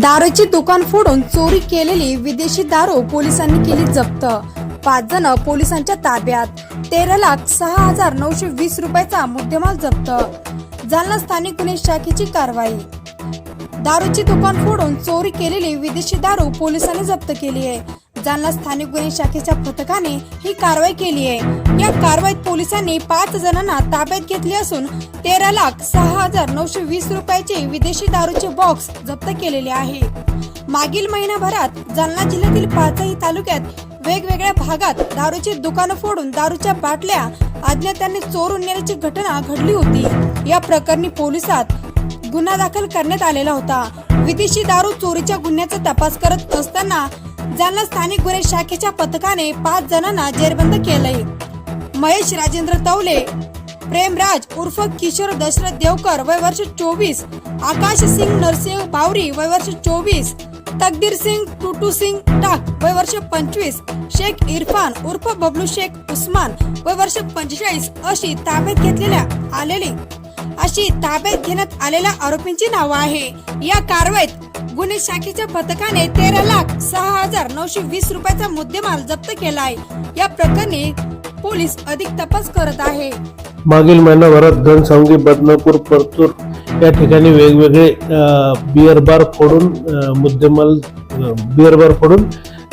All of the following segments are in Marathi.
दारूची दुकान फोडून चोरी केलेली विदेशी दारू पोलिसांनी केली जप्त. पाच जण पोलिसांच्या ताब्यात. तेरा लाख सहा हजार नऊशे वीस रुपयाचा मुद्देमाल जप्त. जालना स्थानिक गुन्हे शाखेची कारवाई. दारूची दुकान फोडून चोरी केलेली विदेशी दारू पोलिसांनी जप्त केली आहे. जालना स्थानिक गुन्हे शाखेच्या पथकाने ही कारवाई केली आहे. या कारवाईत पोलिसांनी पाच जणांना ताब्यात घेतले असून तेरा लाख सहा हजार नऊशे वीस रुपयाचे विदेशी दारूचे बॉक्स जप्त केलेले आहे. मागील महिनाभरात जालना जिल्ह्यातील पाचही तालुक्यात वेगवेगळ्या भागात दारूची दुकानं फोडून दारूच्या बाटल्या अज्ञातांनी चोरून नेल्याची घटना घडली होती. या प्रकरणी पोलिसात गुन्हा दाखल करण्यात आलेला होता. विदेशी दारू चोरीच्या गुन्ह्याचा तपास करत असताना जालना स्थानिक गुन्हे शाखेच्या पथकाने पाच जणांना जेरबंद केलंय. महेश राजेंद्र तवले प्रेमराज उर्फ किशोर दशरथ देवकर वय वर्ष चोवीस आकाश सिंग नरसिंह बावरी वय वर्ष चोवीस तकदीर सिंग टुटू सिंग टाक वय वर्ष पंचवीस शेख इरफान उर्फ बबलू शेख उस्मान वय वर्ष पंचेचाळीस अशी ताब्यात घेतलेल्या आलेली अशी ताब्यात घेण्यात आलेल्या आरोपींची नावं आहे. या कारवाईत गुन्हे शाखेच्या पथकाने तेरा लाख सहा हजार नऊशे वीस रुपयाचा मुद्देमाल जप्त केलाय. या प्रकरणी पोलीस अधिक तपास करत आहे. मागील महिनाभरात घनसावंगी बदनापूर परतूर या ठिकाणी वेगवेगळे बिअर बार फोडून मुद्देमाल बिअर बार फोडून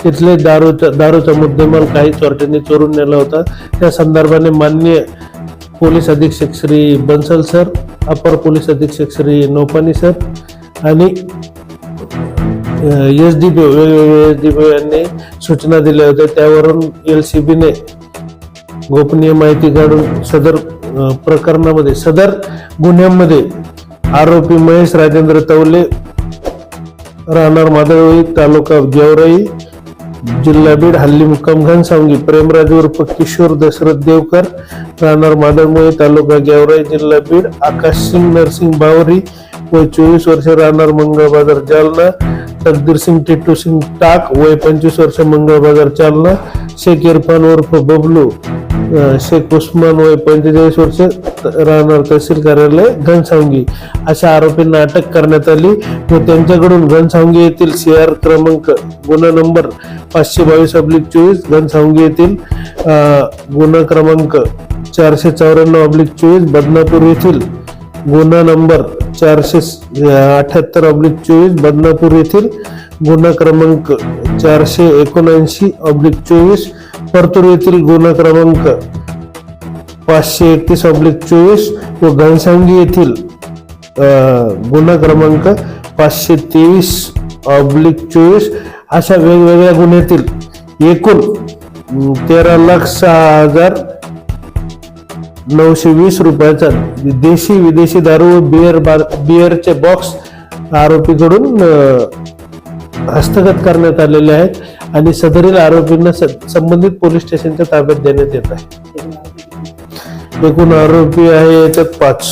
तिथले दारूचा दारूचा मुद्देमाल काही चोरट्यांनी चोरून नेला होता. त्या संदर्भाने मान्य पोलीस अधीक्षक श्री बन्सल सर अपर पोलीस अधीक्षक श्री नोपानी सर आणि एस डी पी वेगवेगळे एस डी पी यांनी सूचना दिल्या होत्या. त्यावरून एल सी बीने गोपनीय माहिती काढून सदर प्रकरणामध्ये सदर गुन्ह्यांमध्ये आरोपी महेश राजेंद्र तवले राहणार मादळवई तालुका गेवराई जिल्हा बीड हल्ली मुक्काम घनसावंगी प्रेमराज उर्फ किशोर दशरथ देवकर राहणार माधवमुळे तालुका गेवराई जिल्हा बीड आकाश सिंग नरसिंग बावरी वय चोवीस वर्ष राहणार मंगळ बाजार जालना तकदीर सिंग टिट्टू सिंग टाक वय पंचवीस वर्ष मंगळ बाजार जालना शेख इरफान उर्फ बबलू शेख उस्मान वय पंचेचाळीस वर्ष राहणार तहसील कार्यालय घनसावंगी. अशा आरोपींना अटक करण्यात आली व त्यांच्याकडून घनसावंगी येथील सी आर क्रमांक गुन्हा नंबर पाचशे बावीस अब्लिक चोवीस घनसावंगी येथील गुन्हा क्रमांक चारशे चौऱ्याण्णव ऑब्लिक चोवीस बदनापूर येथील गुन्हा नंबर चारशे अठ्याहत्तर ऑब्लिक चोवीस बदनापूर येथील गुन्हा क्रमांक चारशे एकोणऐंशी ऑब्लिक चोवीस परतूर येथील गुन्हा क्रमांक पाचशे एकतीस ऑब्लिक चोवीस व घनसांगी येथील गुन्हा क्रमांक पाचशे तेवीस ऑब्लिक चोवीस अशा वेगवेगळ्या गुन्ह्यातील एकूण तेरा लाख सहा हजार नऊशे वीस रुपयाचा देशी विदेशी दारू व बिअर बार बिअरचे बॉक्स आरोपीकडून हस्तगत करण्यात आलेले आहेत आणि सदरील आरोपींना संबंधित पोलीस स्टेशनच्या ताब्यात देण्यात येत आहे. एकूण आरोपी आहे याच्यात पाच.